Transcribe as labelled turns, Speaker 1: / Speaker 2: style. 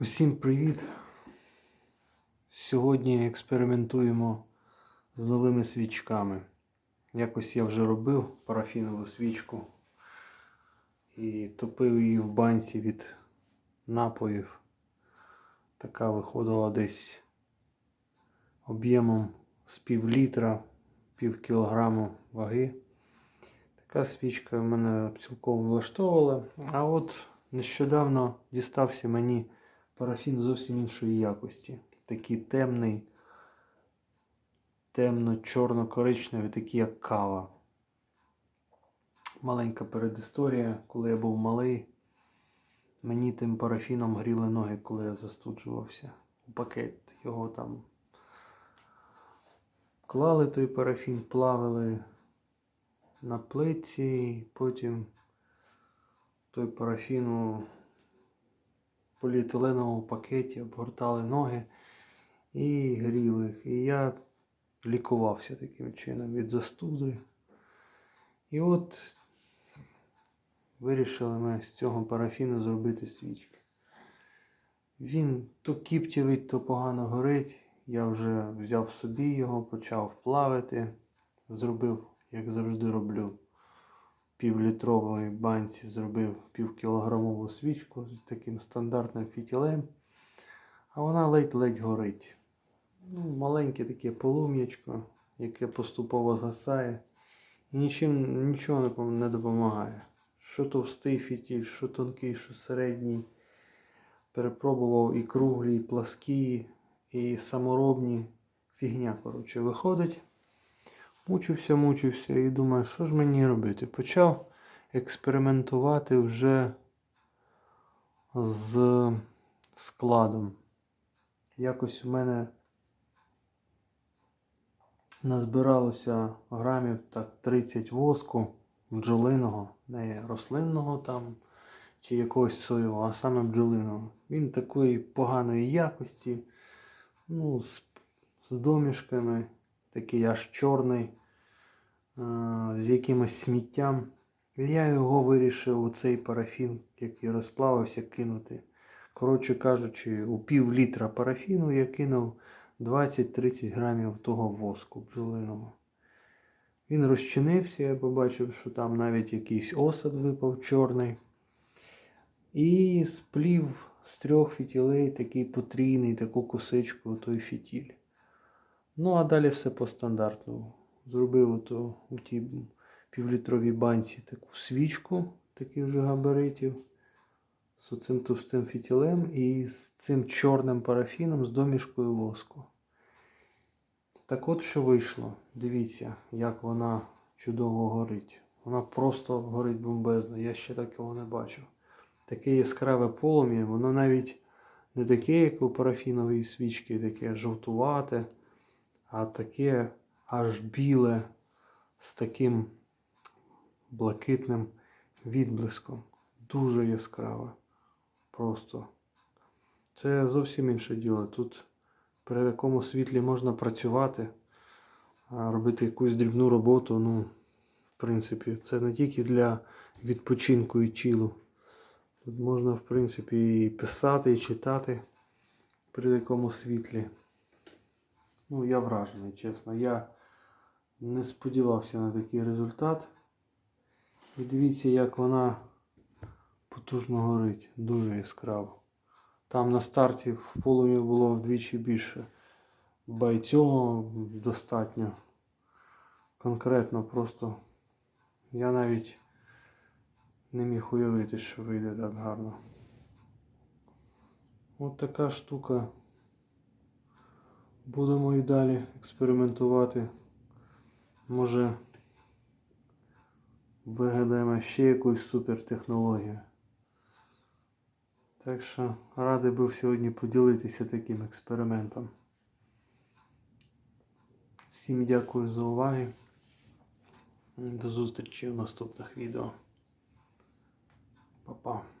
Speaker 1: Усім привіт! Сьогодні експериментуємо з новими свічками. Якось я вже робив парафінову свічку і топив її в банці від напоїв. Така виходила десь об'ємом з пів літра, пів кілограму ваги. Така свічка мене цілком влаштовувала. А от нещодавно дістався мені парафін зовсім іншої якості. Такий темний, темно-чорно-коричневий, такий як кава. Маленька передісторія, коли я був малий, мені тим парафіном гріли ноги, коли я застуджувався. У пакет його там клали той парафін, плавили на плитці, потім той парафін у поліетиленовому пакеті обгортали ноги і гріли їх. І я лікувався таким чином від застуди. І от вирішили ми з цього парафіну зробити свічки. Він то кіптєвий, то погано горить. Я вже взяв собі його, почав плавити, зробив як завжди роблю, півлітрової банці зробив півкілограмову свічку з таким стандартним фітілем, а вона ледь-ледь горить. Ну, Маленьке таке полум'ячко, яке поступово згасає і нічим, нічого не допомагає. Що товстий фітіль, що тонкий, що середній. Перепробував і круглі, і пласкі, і саморобні. Фігня, коротше, виходить. Мучився, мучився і думаю, що ж мені робити? Почав експериментувати вже з складом. Якось у мене назбиралося грамів так 30 воску бджолиного, не рослинного там чи якогось соєвого, а саме бджолиного. Він такої поганої якості, ну, з, з домішками такий аж чорний, з якимось сміттям. Я його вирішив у цей парафін, який розплавився, кинути. Коротше кажучи, у пів літра парафіну я кинув 20-30 грамів того воску бджолиного. Він розчинився, я побачив, що там навіть якийсь осад випав чорний. І сплів з трьох фітілей такий потрійний, таку косичку, той фітіль. Ну, а далі все по стандартному. Зробив ото у тій півлітровій банці таку свічку, таких вже габаритів, з оцим товстим фітілем і з цим чорним парафіном з домішкою воску. Так от що вийшло. Дивіться, як вона чудово горить. Вона просто горить бомбезно. Я ще такого не бачив. Таке яскраве полум'я, воно навіть не таке, як у парафіновій свічці, таке жовтувате а таке аж біле з таким блакитним відблиском. Дуже яскраве. Просто. Це зовсім інше діло. Тут при такому світлі можна працювати, робити якусь дрібну роботу. Ну, в принципі, це не тільки для відпочинку і чілу. Тут можна, в принципі, і писати, і читати при такому світлі. Ну, я вражений, чесно. Я не сподівався на такий результат. І дивіться, як вона потужно горить, дуже яскраво. Там на старті в полум'я було вдвічі більше. Цього достатньо. Конкретно просто я навіть не міг уявити, що вийде так гарно. От така штука. Будемо і далі експериментувати. Може вигадаємо ще якусь супертехнологію. Так що радий був сьогодні поділитися таким експериментом. Всім дякую за увагу. До зустрічі в наступних відео. Па-па.